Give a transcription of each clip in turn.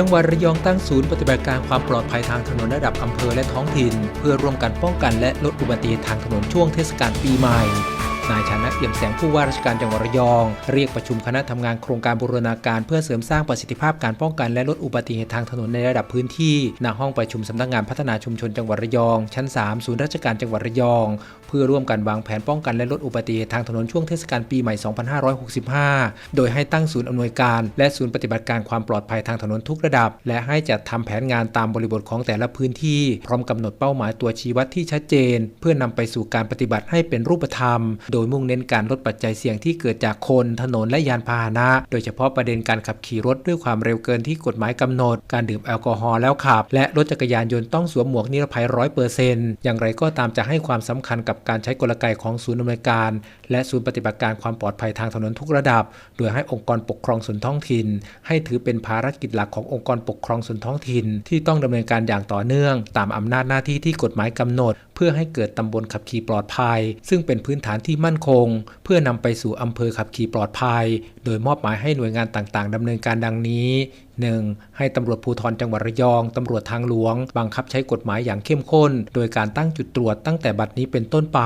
จังหวัดระยองตั้งศูนย์ปฏิบัติการความปลอดภัยทางถนนระดับอำเภอและท้องถิ่น เพื่อร่วมกันป้องกันและลดอุบัติเหตุทางถนนช่วงเทศกาลปีใหม่ นายชนะเอี่ยมแสงผู้ว่าราชการจังหวัดระยอง เรียกประชุมคณะทำงานโครงการบูรณาการเพื่อเสริมสร้างประสิทธิภาพการป้องกันและลดอุบัติเหตุทางถนนในระดับพื้นที่ณห้องประชุมสำนักงานพัฒนาชุมชนจังหวัดระยอง ชั้น 3 ศูนย์ราชการจังหวัดระยอง เพื่อร่วมกันวางแผนป้องกันและลดอุบัติเหตุทางถนนช่วงเทศกาลปีใหม่ 2565 โดยให้ตั้งศูนย์อำนวยการและศูนย์ปฏิบัติการความปลอดภัยทางถนนทุกระดับ และให้จัดทำแผนงานตามบริบทของแต่ละพื้นที่ พร้อมกำหนดเป้าหมายตัวชี้วัดที่ชัดเจน เพื่อนำไปสู่การปฏิบัติให้เป็นรูปธรรมโดยมุ่งเน้นการลดปัจจัยเสี่ยงที่เกิดจากคน ถนนและยานพาหนะ โดยเฉพาะประเด็นการขับขี่รถด้วยความเร็วเกินที่กฎหมายกำหนด การดื่มแอลกอฮอล์แล้วขับ และรถจักรยานยนต์ต้องสวมหมวกนิรภัยร้อยเปอร์เซนต์อย่างไรก็ตามจะให้ความสำคัญกับการใช้กลไกของศูนย์อำนวยการ และศูนย์ปฏิบัติการความปลอดภัยทางถนนทุกระดับ โดยให้องค์กรปกครองส่วนท้องถิ่น ให้ถือเป็นภารกิจหลักขององค์กรปกครองส่วนท้องถิ่น ที่ต้องดำเนินการอย่างต่อเนื่อง ตามอำนาจหน้าที่ที่กฎหมายกำหนด เพื่อให้เกิดตำบลขับขี่ปลอดภัย ซึ่งเป็นพื้นฐานที่มั่นคง เพื่อนำไปสู่อำเภอขับขี่ปลอดภัย โดยมอบหมายให้หน่วยงานต่างๆดำเนินการดังนี้ 1. ให้ตำรวจภูธรจังหวัดระยองตำรวจทางหลวง บังคับใช้กฎหมายอย่างเข้มข้น โดยการตั้งจุดตรวจตั้งแต่บัดนี้เป็นต้นไป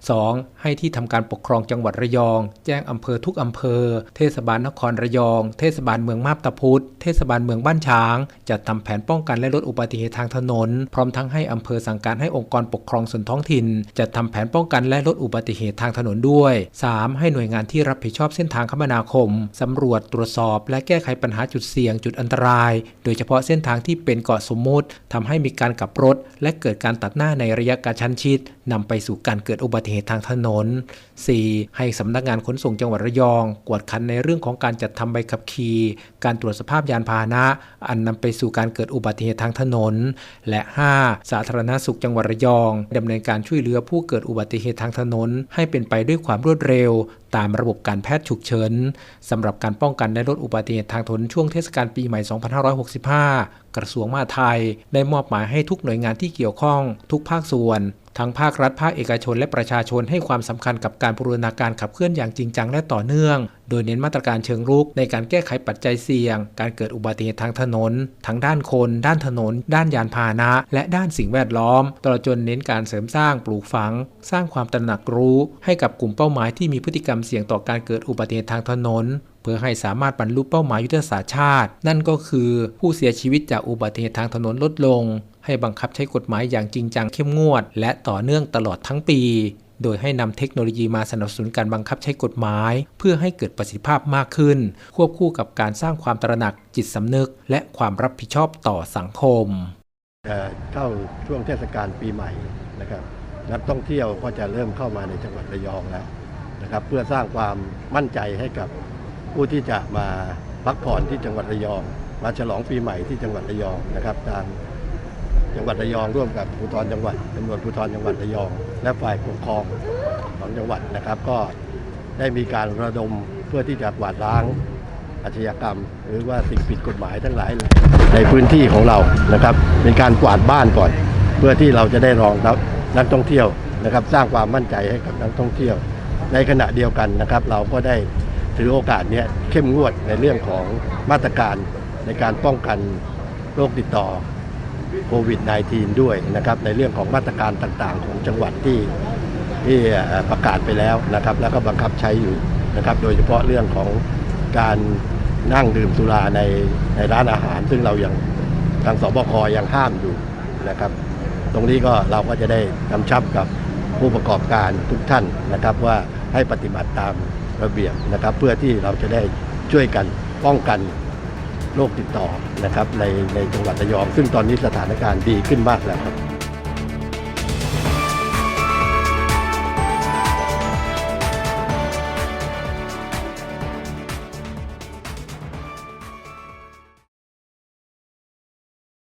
2. ให้ที่ทำการปกครองจังหวัดระยอง แจ้งอำเภอทุกอำเภอ เทศบาลนครระยอง เทศบาลเมืองมาบตาพุธเทศบาลเมืองบ้านช้าง จัดทำแผนป้องกันและลดอุบัติเหตุทางถนน พร้อมทั้งให้อำเภอสั่งการให้องค์กรปกครองส่วนท้องถิ่น จัดทำแผนป้องกันและลดอุบัติเหตุทางถนนด้วย 3. ให้หน่วยงานที่รับผิดชอบเส้นทางคมนาคมสำรวจตรวจสอบ และแก้ไขปัญหาจุดเสี่ยงจุดอันตราย โดยเฉพาะเส้นทางที่เป็นเกาะสมมุติทำให้มีการกลับรถ และเกิดการตัดหน้าในระยะกระชั้นชิดนำไปสู่การเกิดอุบัติเหตุทางถนน 4. ให้สำนักงานขนส่งจังหวัดระยอง กวดขันในเรื่องของการจัดทำใบขับขี่การตรวจสภาพยานพาหนะ อันนำไปสู่การเกิดอุบัติเหตุทางถนน และ 5. สาธารณสุขจังหวัดระยองดำเนินการช่วยเหลือผู้เกิดอุบัติเหตุทางถนน ให้เป็นไปด้วยความรวดเร็วตามระบบการแพทย์ฉุกเฉินสำหรับการป้องกันและลดอุบัติเหตุทางถนนช่วงเทศกาลปีใหม่ 2565 กระทรวงมหาดไทย ได้มอบหมายให้ทุกหน่วยงานที่เกี่ยวข้องทุกภาคส่วน ทั้งภาครัฐภาคเอกชนและประชาชนให้ความสำคัญกับการบูรณาการขับเคลื่อนอย่างจริงจังและต่อเนื่อง โดยเน้นมาตรการเชิงรุกในการแก้ไขปัจจัยเสี่ยง การเกิดอุบัติเหตุทางถนน ทั้งด้านคน ด้านถนน ด้านยานพาหนะ และด้านสิ่งแวดล้อม ตลอดจนเน้นการเสริมสร้างปลูกฝัง สร้างความตระหนักรู้ ให้กับกลุ่มเป้าหมายที่มีพฤติกรรมเสี่ยงต่อการเกิดอุบัติเหตุทางถนนเพื่อให้สามารถบรรลุเป้าหมายยุทธศาสตร์ชาติ นั่นก็คือผู้เสียชีวิตจากอุบัติเหตุทางถนนลดลง ให้บังคับใช้กฎหมายอย่างจริงจังเข้มงวด และต่อเนื่องตลอดทั้งปี โดยให้นำเทคโนโลยีมาสนับสนุนการบังคับใช้กฎหมาย เพื่อให้เกิดประสิทธิภาพมากขึ้น ควบคู่กับการสร้างความตระหนักจิตสำนึก และความรับผิดชอบต่อสังคมเอ่เข้าช่วงเทศกาลปีใหม่นะครับนักท่องเที่ยวก็จะเริ่มเข้ามาในจังหวัดระยองแล้วนะครับ เพื่อสร้างความมั่นใจให้กับผู้ที่จะมาพักผ่อนที่จังหวัดระยอง มาฉลองปีใหม่ที่จังหวัดระยองนะครับทาง จังหวัดระยองร่วมกับภูธรจังหวัดตำรวจภูธรจังหวัดระยอง และฝ่ายปกครองของจังหวัดนะครับ ก็ได้มีการระดมเพื่อที่จะกวาดล้างอาชญากรรม หรือว่าสิ่งผิดกฎหมายทั้งหลายในพื้นที่ของเรานะครับเป็นการกวาดบ้านก่อน เพื่อที่เราจะได้รองรับนักท่องเที่ยวนะครับ สร้างความมั่นใจให้กับนักท่องเที่ยว ในขณะเดียวกันนะครับ เราก็ได้ถือโอกาสนี้เข้มงวดในเรื่องของมาตรการในการป้องกันโรคติดต่อ โควิด -19 ด้วยนะครับในเรื่องของมาตรการต่างๆ ของจังหวัดที่ที่ประกาศไปแล้วนะครับ แล้วก็บังคับใช้อยู่นะครับ โดยเฉพาะเรื่องของการนั่งดื่มสุราในในร้านอาหาร ซึ่งเรายังทางสบคยังห้ามอยู่นะครับ ตรงนี้ก็เราก็จะได้กำชับกับผู้ประกอบการทุกท่านนะครับว่าให้ปฏิบัติตามระเบียบนะครับ เพื่อที่เราจะได้ช่วยกันป้องกัน โรคติดต่อนะครับในในจังหวัดระยอง ซึ่งตอนนี้สถานการณ์ดีขึ้นมากแล้วครับ